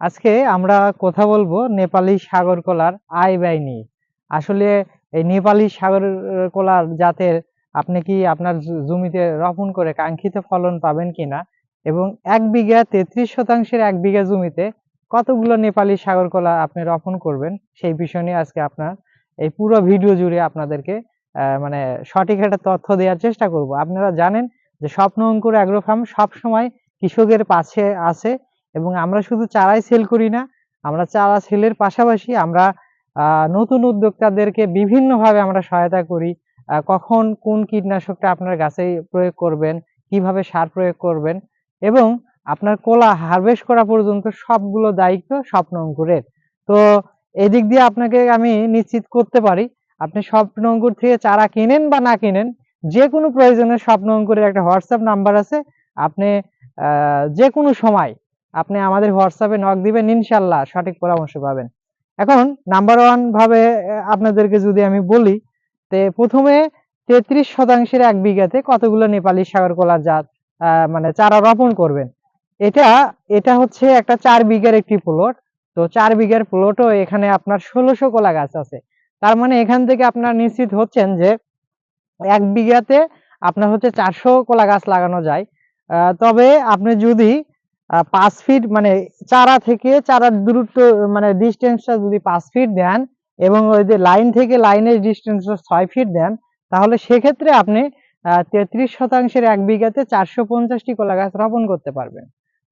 আজকে আমরা কথা বলব নেপালি সাগর কলার আয় ব্যয় নিয়ে আসলে এই নেপালি সাগর কলার জাতের আপনি কি আপনার জমিতে রোপণ করে কাঙ্ক্ষিত ফলন পাবেন কিনা? এবং এক বিঘা তেত্রিশ শতাংশের এক বিঘা জমিতে কতগুলো নেপালি সাগর কলা আপনি রোপণ করবেন? সেই বিষয় নিয়ে আজকে আপনার এই পুরো ভিডিও জুড়ে আপনাদেরকে মানে সঠিক একটা তথ্য দেওয়ার চেষ্টা করব। আপনারা জানেন যে স্বপ্ন অঙ্কুর অ্যাগ্রো ফার্ম সবসময় কৃষকের পাশে আছে। এবং আমরা শুধু চারাই সেল করি না, আমরা চারা সেলের পাশাপাশি আমরা নতুন উদ্যোক্তাদেরকে বিভিন্নভাবে আমরা সহায়তা করি কখন কোন কীটনাশকটা আপনার গাছে প্রয়োগ করবেন, কীভাবে সার প্রয়োগ করবেন এবং আপনার কোলা হারভেস্ট করা পর্যন্ত সবগুলো দায়িত্ব স্বপ্ন অঙ্কুরের। তো এদিক দিয়ে আপনাকে আমি নিশ্চিত করতে পারি, আপনি স্বপ্ন অঙ্কুর থেকে চারা কিনেন বা না কিনেন যে কোনো প্রয়োজনে স্বপ্ন অঙ্কুরের একটা হোয়াটসঅ্যাপ নাম্বার আছে, আপনি যে কোনো সময় আপনি আমাদের হোয়াটসঅ্যাপে নক দিবেন ইনশাল্লাহ সঠিক পরামর্শ পাবেন। এখন নাম্বার ওয়ান ভাবে আপনাদেরকে যদি আমি বলি, তে প্রথমে তেত্রিশ শতাংশের এক বিঘাতে কতগুলো নেপালি সাগর কলার জাত মানে চারা রোপণ করবেন? এটা এটা হচ্ছে একটা চার বিঘার একটি প্লট তো চার বিঘার প্লটও এখানে আপনার ষোলোশো কলা গাছ আছে। তার মানে এখান থেকে আপনার নিশ্চিত হচ্ছেন যে এক বিঘাতে আপনার হচ্ছে চারশো কলা গাছ লাগানো যায়। তবে আপনি যদি পাঁচ ফিট মানে চারা থেকে চারার দূরত্ব মানে ডিস্টেন্সটা যদি পাঁচ ফিট দেন এবং ওই যে লাইন থেকে লাইনের ডিস্টেন্সটা ছয় ফিট দেন, তাহলে সেক্ষেত্রে আপনি তেত্রিশ শতাংশের এক বিঘাতে চারশো পঞ্চাশটি কলা গাছ রোপণ করতে পারবেন।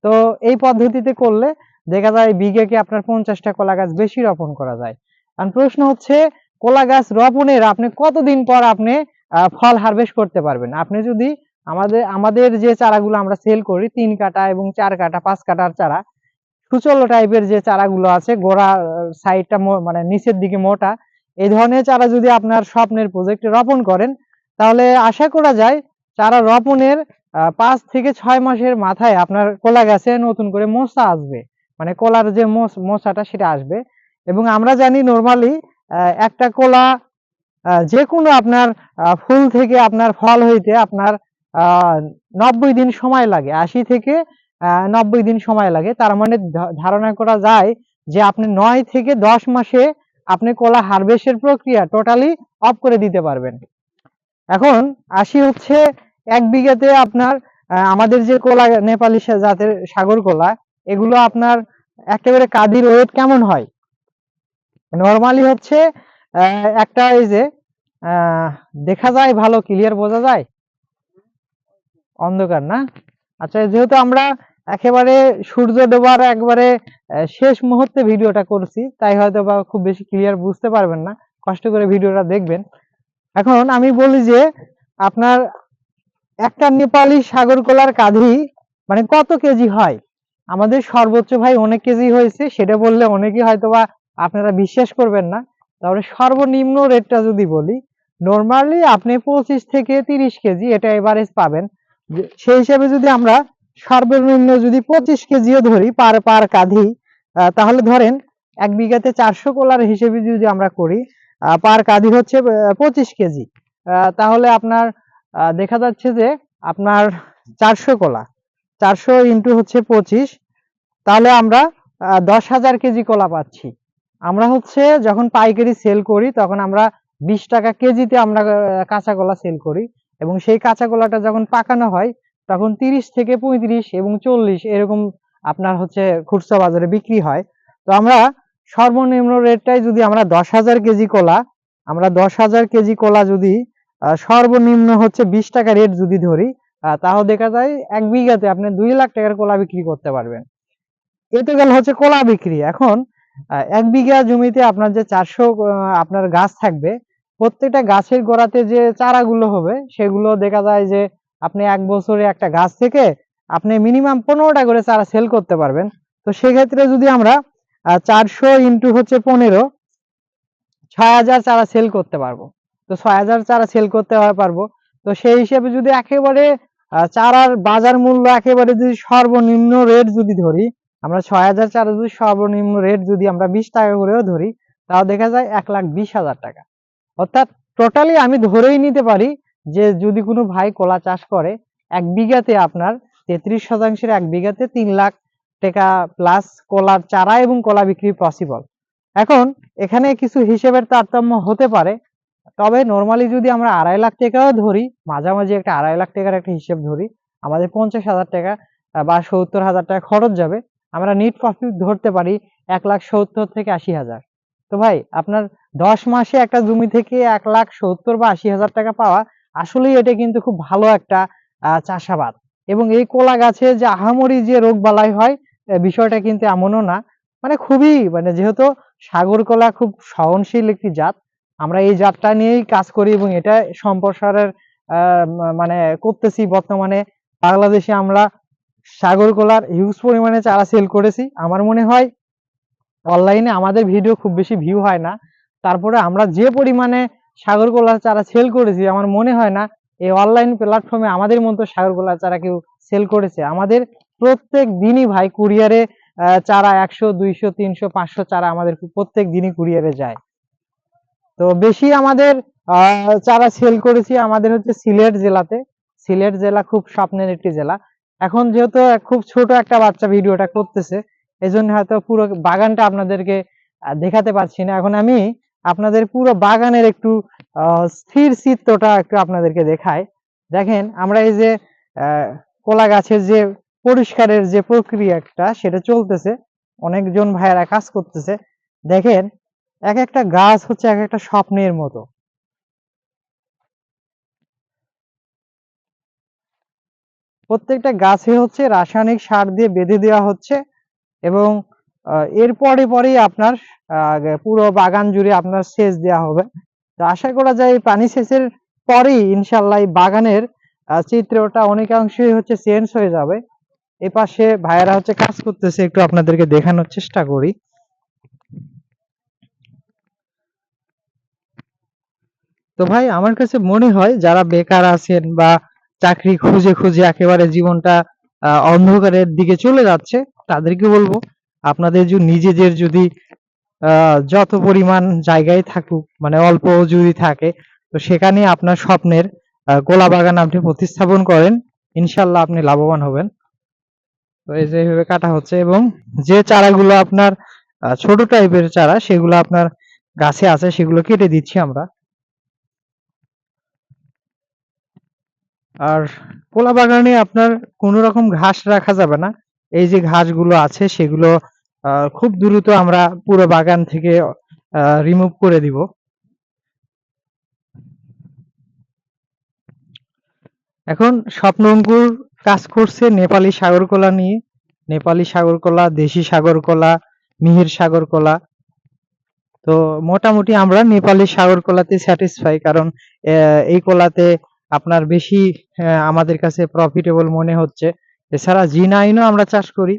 তো এই পদ্ধতিতে করলে দেখা যায় বিঘাকে আপনার পঞ্চাশটা কলা গাছ বেশি রোপণ করা যায়। আর প্রশ্ন হচ্ছে কলা গাছ রোপণের আপনি কতদিন পর আপনি ফল হারভেস্ট করতে পারবেন? আপনি যদি আমাদের আমাদের যে চারাগুলো আমরা সেল করি, তিন কাটা এবং চার কাটা পাঁচ কাটার চারা সুচলো টাইপের যে চারাগুলো আছে, গোড়া সাইডটা মানে নিচের দিকে মোটা, এই ধরনের চারা যদি আপনার স্বপ্নের প্রজেক্টে রোপণ করেন, তাহলে আশা করা যায় চারা রোপণের পাঁচ থেকে ছয় মাসের মাথায় আপনার কলা গাছে নতুন করে মোসা আসবে। মানে কলার যে মোস মোসাটা সেটা আসবে। এবং আমরা জানি নর্মালি একটা কলা যে কোনো আপনার ফুল থেকে আপনার ফল হইতে আপনার নব্বই দিন সময় লাগে, আশি থেকে নব্বই দিন সময় লাগে। তার মানে ধারণা করা যায় যে আপনি নয় থেকে দশ মাসে আপনি কলা হারভেস্টের প্রক্রিয়া টোটালি অফ করে দিতে পারবেন। এখন আসি হচ্ছে এক বিঘাতে আপনার আমাদের যে কলা, নেপালি জাতের সাগর কলা, এগুলো আপনার একেবারে কাদির ওয়েট কেমন হয়? নরমালি হচ্ছে একটা এই যে দেখা যায় ভালো ক্লিয়ার বোঝা যায়? অন্ধকার না? আচ্ছা যেহেতু আমরা একেবারে সূর্য ডোবার একবারে শেষ মুহূর্তে ভিডিওটা করছি, তাই হয়তো বা খুব বেশি ক্লিয়ার বুঝতে পারবেন না। কষ্ট করে ভিডিওটা দেখবেন। এখন আমি বলি যে, আপনার একটা নেপালি সাগর কলার কাঁধি মানে কত কেজি হয়? আমাদের সর্বোচ্চ ভাই অনেক কেজি হয়েছে, সেটা বললে অনেকে হয়তো বা আপনারা বিশ্বাস করবেন না। তাহলে সর্বনিম্ন রেটটা যদি বলি নর্মালি আপনি পঁচিশ থেকে তিরিশ কেজি এটা এভারেজ পাবেন। সেই হিসাবে যদি আমরা সর্বনিম্ন যদি পঁচিশ কেজিও ধরি পার পার কাঁধি তাহলে ধরেন এক বিঘাতে চারশো কলার হিসেবে যদি আমরা করি পার কাঁধি হচ্ছে পঁচিশ কেজি তাহলে আপনার দেখা যাচ্ছে যে আপনার চারশো কলা, চারশো ইন্টু হচ্ছে পঁচিশ, তাহলে আমরা দশ হাজার কেজি কলা পাচ্ছি। আমরা হচ্ছে যখন পাইকারি সেল করি, তখন আমরা বিশ টাকা কেজিতে আমরা কাঁচা কলা সেল করি। এবং সেই কাঁচা কলাটা যখন পাকানো হয়, তখন তিরিশ থেকে পঁয়ত্রিশ এবং চল্লিশ এরকম আপনার হচ্ছে খুচরা বাজারে বিক্রি হয়। তো আমরা সর্বনিম্ন রেটটাই যদি আমরা দশ হাজার কেজি কলা, আমরা দশ হাজার কেজি কলা যদি সর্বনিম্ন হচ্ছে বিশ টাকা রেট যদি ধরি তাহলে দেখা যায় এক বিঘাতে আপনি দুই লাখ টাকার কলা বিক্রি করতে পারবেন। এতে গেল হচ্ছে কলা বিক্রি। এখন এক বিঘা জমিতে আপনার যে চারশো আপনার গাছ থাকবে প্রত্যেকটা গাছের গোড়াতে যে চারাগুলো হবে, সেগুলো দেখা যায় যে আপনি এক বছরে একটা গাছ থেকে আপনি মিনিমাম পনেরোটা করে চারা সেল করতে পারবেন। তো সেক্ষেত্রে যদি আমরা চারশো ইন্টু হচ্ছে পনেরো, ছয় হাজার চারা সেল করতে পারব। তো ছয় হাজার চারা সেল করতে পারব। তো সেই হিসেবে যদি একেবারে চারার বাজার মূল্য একেবারে যদি সর্বনিম্ন রেট যদি ধরি, আমরা ছয় হাজার চারা যদি সর্বনিম্ন রেট যদি আমরা বিশ টাকা করেও ধরি, তাও দেখা যায় এক লাখ বিশ হাজার টাকা। অর্থাৎ টোটালি আমি ধরেই নিতে পারি যে যদি কোনো ভাই কলা চাষ করে, এক বিঘাতে আপনার তেত্রিশ শতাংশের এক বিঘাতে তিন লাখ টাকা প্লাস কলার চারা এবং কলা বিক্রি পসিবল এখন এখানে কিছু হিসেবের তারতম্য হতে পারে, তবে নর্মালি যদি আমরা আড়াই লাখ টাকাও ধরি, মাঝামাঝি একটা আড়াই লাখ টাকার একটা হিসেব ধরি, আমাদের পঞ্চাশ হাজার টাকা বা সত্তর হাজার টাকা খরচ যাবে, আমরা নিট প্রফিট ধরতে পারি এক লাখ সত্তর থেকে আশি হাজার। তো ভাই, আপনার দশ মাসে একটা জমি থেকে এক লাখ সত্তর বা আশি হাজার টাকা পাওয়া আসলেই এটা কিন্তু খুব ভালো একটা চাষাবাদ। এবং এই কলা গাছে যে আহামরি যে রোগ বালাই হয় বিষয়টা কিন্তু এমনও না। মানে খুবই মানে যেহেতু সাগর কলা খুব সহনশীল একটি জাত, আমরা এই জাতটা নিয়েই কাজ করি এবং এটা সম্প্রসারের মানে করতেছি। বর্তমানে বাংলাদেশে আমরা সাগর কলার হিউজ পরিমাণে চারা সেল করেছি। আমার মনে হয় অনলাইনে আমাদের ভিডিও খুব বেশি ভিউ হয় না। তারপরে আমরা যে পরিমাণে সাগর কলার চারা সেল করেছি, আমার মনে হয় না এই অনলাইন প্ল্যাটফর্মে আমাদের মতো সাগর কলার চারা কেউ সেল করেছে। আমাদের প্রত্যেক দিনই ভাই কুরিয়ারে চারা একশো, দুইশো, তিনশো, পাঁচশো চারা আমাদের প্রত্যেক দিনই কুরিয়ারে যায়। তো বেশি আমাদের চারা সেল করেছি আমাদের হচ্ছে সিলেট জেলাতে। সিলেট জেলা খুব স্বপ্নের একটি জেলা। এখন যেহেতু খুব ছোট একটা বাচ্চা ভিডিওটা করতেছে এজন্য হয়তো পুরো বাগানটা আপনাদেরকে দেখাতে পারছি না। এখন আমি আপনাদের পুরো বাগানের একটু স্থির চিত্রটা একটু আপনাদেরকে দেখাই। দেখেন, আমরা এই যে কলা গাছের যে পরিষ্কারের যে প্রক্রিয়াটা, সেটা চলতেছে। অনেকজন ভাইয়েরা কাজ করতেছে। দেখেন, এক একটা গাছ হচ্ছে এক একটা স্বপ্নের মতো। প্রত্যেকটা গাছে হচ্ছে রাসায়নিক সার দিয়ে বেঁধে দেওয়া হচ্ছে। এবং এর পরে পরেই আপনার পুরো বাগান জুড়ে আপনার সেচ দেওয়া হবে। তো আশা করা যায় পানি সেচের পরেই ইনশাল্লাহ বাগানের চিত্রটা অনেকাংশই হচ্ছে চেঞ্জ হয়ে যাবে। এ পাশে ভাইয়েরা হচ্ছে কাজ করতেছে, একটু আপনাদেরকে দেখানোর চেষ্টা করি। তো ভাই, আমার কাছে মনে হয় যারা বেকার আছেন বা চাকরি খুঁজে খুঁজে একেবারে জীবনটা অন্ধকারের দিকে চলে যাচ্ছে তাদেরকে বলব, আপনাদের যে নিজেদের যদি যত পরিমাণ জায়গায় থাকুক মানে অল্প যদি থাকে, তো সেখানে আপনার স্বপ্নের গোলা বাগান আপনি প্রতিস্থাপন করেন, ইনশাল্লাহ আপনি লাভবান হবেন। তো এই যে এইভাবে কাটা হচ্ছে এবং যে চারাগুলো আপনার ছোট টাইপের চারা, সেগুলো আপনার গাছে আছে, সেগুলো কেটে দিচ্ছি আমরা। আর কলা বাগানে আপনার কোনো রকম ঘাস রাখা যাবে না। এই যে ঘাসগুলো আছে সেগুলো খুব দ্রুত আমরা পুরো বাগান থেকে রিমুভ করে দিব। এখন স্বপ্নঙ্কুর কাজ করছে নেপালি সাগর কলা নিয়ে। নেপালি সাগর কলা দেশি সাগর কলা মিহির সাগর কলা তো মোটামুটি আমরা নেপালি সাগর কলাতে স্যাটিসফাই কারণ এই কলাতে আপনার বেশি আমাদের কাছে প্রফিটেবল মনে হচ্ছে। এছাড়া জি নাইনও আমরা চাষ করি।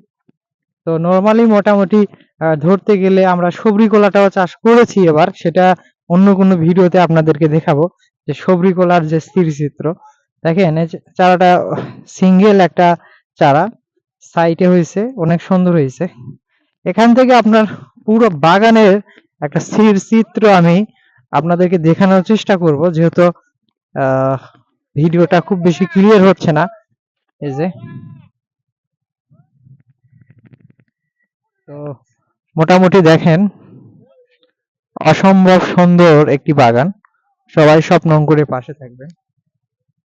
তো নর্মালি মোটামুটি ধরতে গেলে আমরা সবরি কলাটাও চাষ করেছি এবার। সেটা অন্য কোনো ভিডিওতে আপনাদেরকে দেখাবো, যে সবরি কলার যে স্থির চিত্র দেখেন চারাটা সিঙ্গেল একটা চারা সাইটে হয়েছে, অনেক সুন্দর হয়েছে। এখান থেকে আপনার পুরো বাগানের একটা স্থির চিত্র আমি আপনাদেরকে দেখানোর চেষ্টা করব, যেহেতু ভিডিওটা খুব বেশি ক্লিয়ার হচ্ছে না। এই যে তো মোটামুটি দেখেন অসম্ভব সুন্দর একটি বাগান। সবাই স্বপ্ন করে পাশে থাকবেন।